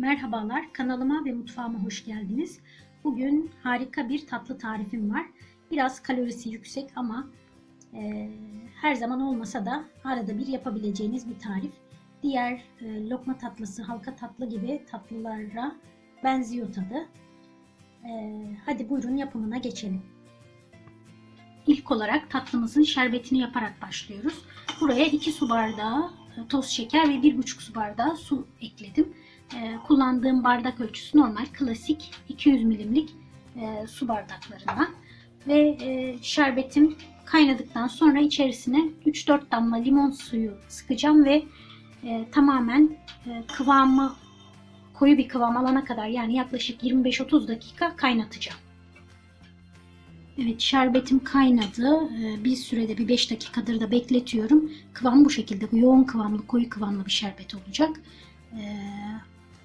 Merhabalar, kanalıma ve mutfağıma hoş geldiniz. Bugün harika bir tatlı tarifim var. Biraz kalorisi yüksek ama e, her zaman olmasa da arada bir yapabileceğiniz bir tarif. Diğer e, lokma tatlısı, halka tatlı gibi tatlılara benziyor tadı. E, hadi buyurun yapımına geçelim. İlk olarak tatlımızın şerbetini yaparak başlıyoruz. Buraya 2 su bardağı e, toz şeker ve 1,5 su bardağı su ekledim. Ee, kullandığım bardak ölçüsü normal klasik 200 milimlik e, su bardaklarından. Ve e, şerbetim kaynadıktan sonra içerisine 3-4 damla limon suyu sıkacağım ve e, tamamen e, kıvamı koyu bir kıvam alana kadar yani yaklaşık 25-30 dakika kaynatacağım. Evet şerbetim kaynadı. Bir sürede bir 5 dakikadır da bekletiyorum. Kıvam bu şekilde. Yoğun kıvamlı, koyu kıvamlı bir şerbet olacak.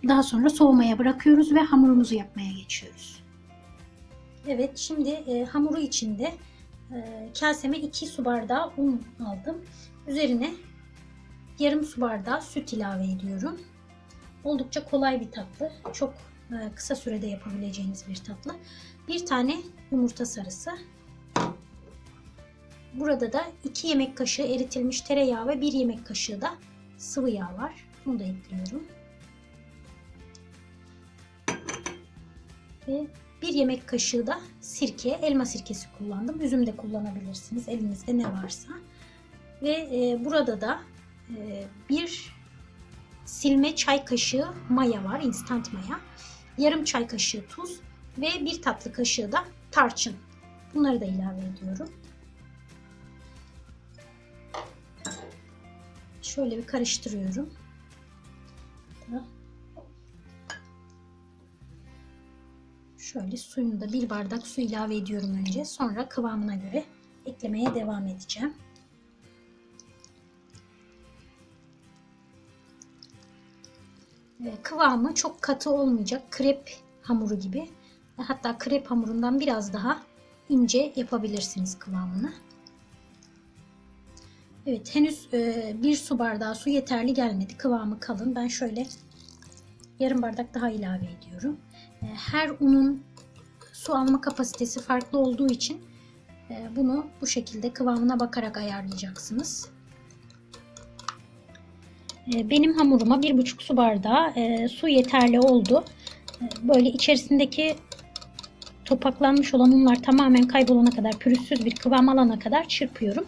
Daha sonra soğumaya bırakıyoruz ve hamurumuzu yapmaya geçiyoruz. Evet şimdi e, hamuru içinde e, kaseme 2 su bardağı un aldım. Üzerine yarım su bardağı süt ilave ediyorum. Oldukça kolay bir tatlı. Çok e, kısa sürede yapabileceğiniz bir tatlı. Bir tane yumurta sarısı. Burada da 2 yemek kaşığı eritilmiş tereyağı ve 1 yemek kaşığı da sıvı yağ var. Bunu da ekliyorum. Ve 1 yemek kaşığı da sirke, elma sirkesi kullandım. Üzüm de kullanabilirsiniz elinizde ne varsa. Ve e, burada da e, bir silme çay kaşığı maya var, instant maya. Yarım çay kaşığı tuz ve bir tatlı kaşığı da tarçın. Bunları da ilave ediyorum. Şöyle bir karıştırıyorum. Şöyle suyunu bir bardak su ilave ediyorum önce. Sonra kıvamına göre eklemeye devam edeceğim. Kıvamı çok katı olmayacak. Krep hamuru gibi. Hatta krep hamurundan biraz daha ince yapabilirsiniz kıvamını. Evet henüz e, bir su bardağı su yeterli gelmedi. Kıvamı kalın. Ben şöyle yarım bardak daha ilave ediyorum. E, her unun su alma kapasitesi farklı olduğu için e, bunu bu şekilde kıvamına bakarak ayarlayacaksınız. Benim hamuruma bir buçuk su bardağı su yeterli oldu. Böyle içerisindeki topaklanmış olan unlar tamamen kaybolana kadar pürüzsüz bir kıvam alana kadar çırpıyorum.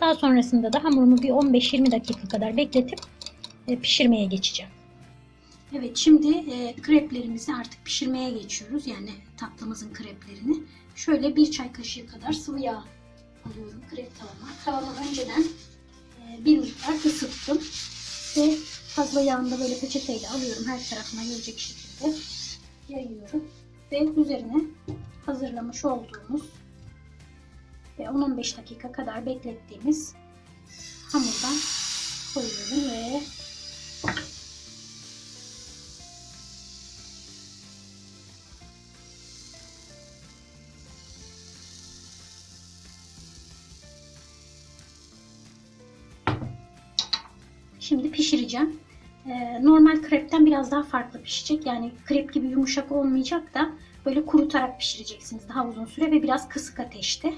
Daha sonrasında da hamurumu bir 15-20 dakika kadar bekletip pişirmeye geçeceğim. Evet şimdi e, kreplerimizi artık pişirmeye geçiyoruz. Yani tatlımızın kreplerini. Şöyle bir çay kaşığı kadar sıvı yağ alıyorum krep tavama. Tavamı önceden e, bir miktar ısıttım. Ve fazla yağını da böyle peçeteyle alıyorum. Her tarafına gelecek şekilde yayıyorum. Ve üzerine hazırlamış olduğumuz ve 10-15 dakika kadar beklettiğimiz hamurdan koyuyorum ve Şimdi pişireceğim. Ee, normal krepten biraz daha farklı pişecek. Yani krep gibi yumuşak olmayacak da böyle kurutarak pişireceksiniz daha uzun süre ve biraz kısık ateşte.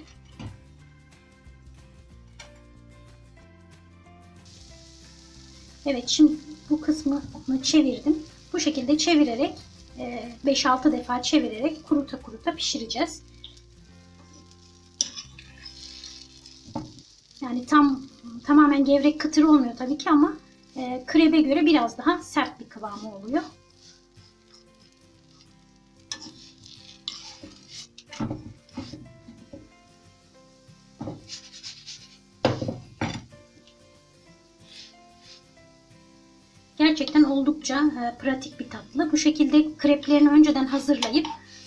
Evet şimdi bu kısmını çevirdim. Bu şekilde çevirerek 5-6 e, defa çevirerek kuruta kuruta pişireceğiz. Yani tam tamamen gevrek kıtır olmuyor tabii ki ama e, krebe göre biraz daha sert bir kıvamı oluyor. Gerçekten oldukça e, pratik bir tatlı. Bu şekilde kreplerini önceden hazırlayıp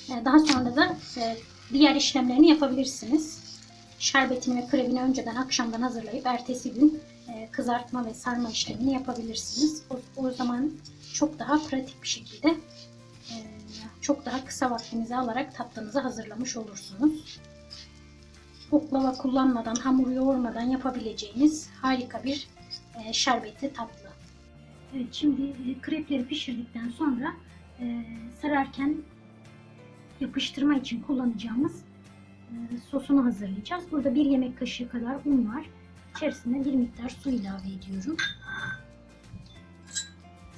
e, daha sonra da e, diğer işlemlerini yapabilirsiniz. Şerbetini ve krebini önceden akşamdan hazırlayıp ertesi gün e, kızartma ve sarma işlemini yapabilirsiniz. O, o zaman çok daha pratik bir şekilde e, çok daha kısa vaktinizi alarak tatlınızı hazırlamış olursunuz. Oklava kullanmadan, hamur yoğurmadan yapabileceğiniz harika bir e, şerbetli tatlı. Evet, şimdi krepleri pişirdikten sonra sararken yapıştırma için kullanacağımız sosunu hazırlayacağız. Burada bir yemek kaşığı kadar un var. İçerisine bir miktar su ilave ediyorum.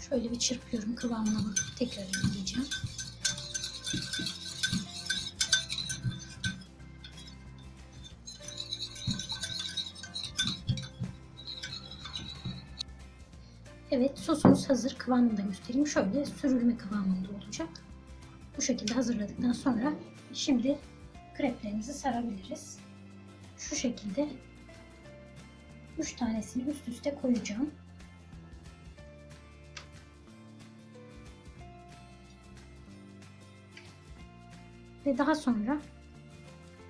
Şöyle bir çırpıyorum kıvamına bakıp tekrar ekleyeceğim. Evet sosumuz hazır. Kıvamını da göstereyim. Şöyle sürülme kıvamında olacak. Bu şekilde hazırladıktan sonra şimdi kreplerimizi sarabiliriz. Şu şekilde 3 tanesini üst üste koyacağım. Ve daha sonra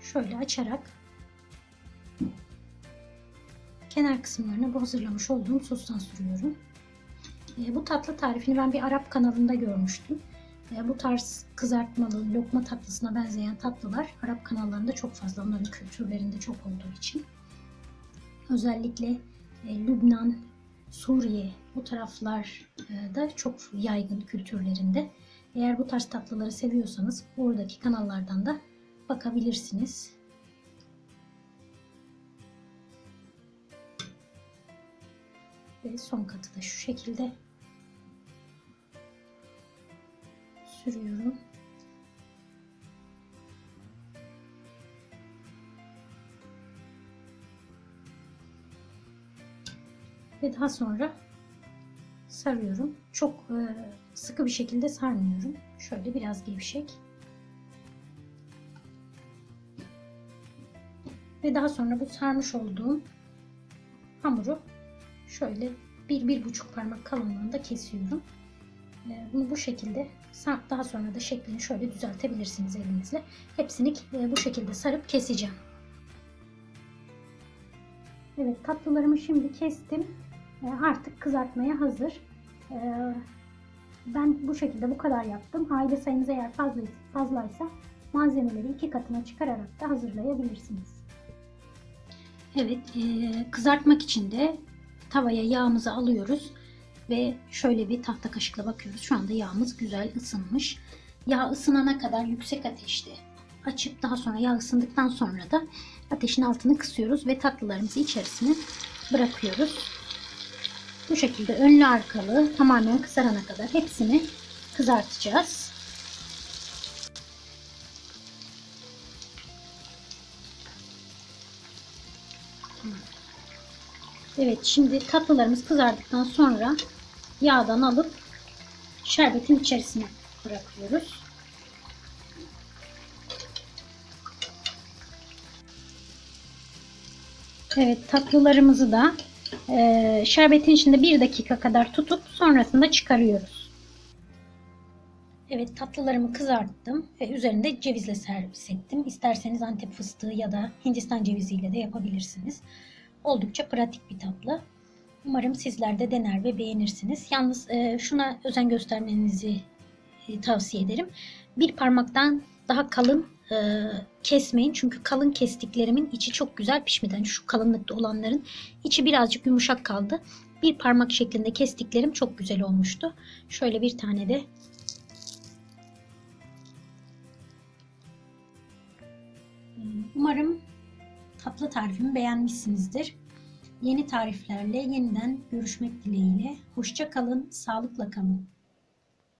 şöyle açarak kenar kısımlarına bu hazırlamış olduğum sostan sürüyorum. E, bu tatlı tarifini ben bir Arap kanalında görmüştüm. E, bu tarz kızartmalı, lokma tatlısına benzeyen tatlılar Arap kanallarında çok fazla. Onların kültürlerinde çok olduğu için. Özellikle e, Lübnan, Suriye bu taraflar e, çok yaygın kültürlerinde. Eğer bu tarz tatlıları seviyorsanız oradaki kanallardan da bakabilirsiniz. Ve son katı da şu şekilde sürüyorum. Ve daha sonra sarıyorum. Çok e, sıkı bir şekilde sarmıyorum. Şöyle biraz gevşek. Ve daha sonra bu sarmış olduğum hamuru şöyle bir, bir buçuk parmak kalınlığında kesiyorum. E, Bunu bu şekilde daha sonra da şeklini şöyle düzeltebilirsiniz elinizle. Hepsini e, bu şekilde sarıp keseceğim. Evet tatlılarımı şimdi kestim. E, Artık kızartmaya hazır. E, Ben bu şekilde bu kadar yaptım. Aile sayınız eğer fazlaysa malzemeleri iki katına çıkararak da hazırlayabilirsiniz. Evet, e, kızartmak için de tavaya yağımızı alıyoruz ve şöyle bir tahta kaşıkla bakıyoruz. Şu anda yağımız güzel ısınmış. Yağ ısınana kadar yüksek ateşte açıp daha sonra yağ ısındıktan sonra da ateşin altını kısıyoruz ve tatlılarımızı içerisine bırakıyoruz. Bu şekilde önlü arkalı tamamen kızarana kadar hepsini kızartacağız. Evet şimdi tatlılarımız kızardıktan sonra yağdan alıp şerbetin içerisine bırakıyoruz. Evet tatlılarımızı da e, şerbetin içinde bir dakika kadar tutup sonrasında çıkarıyoruz. Evet tatlılarımı kızarttım ve üzerinde cevizle servis ettim. İsterseniz antep fıstığı ya da hindistan ceviziyle de yapabilirsiniz. Oldukça pratik bir tatlı. Umarım sizler de dener ve beğenirsiniz. Yalnız e, şuna özen göstermenizi e, tavsiye ederim. Bir parmaktan daha kalın e, kesmeyin. Çünkü kalın kestiklerimin içi çok güzel pişmedi. Yani şu kalınlıkta olanların içi birazcık yumuşak kaldı. Bir parmak şeklinde kestiklerim çok güzel olmuştu. Şöyle bir tane de Umarım tatlı tarifimi beğenmişsinizdir. Yeni tariflerle yeniden görüşmek dileğiyle. Hoşça kalın, sağlıkla kalın.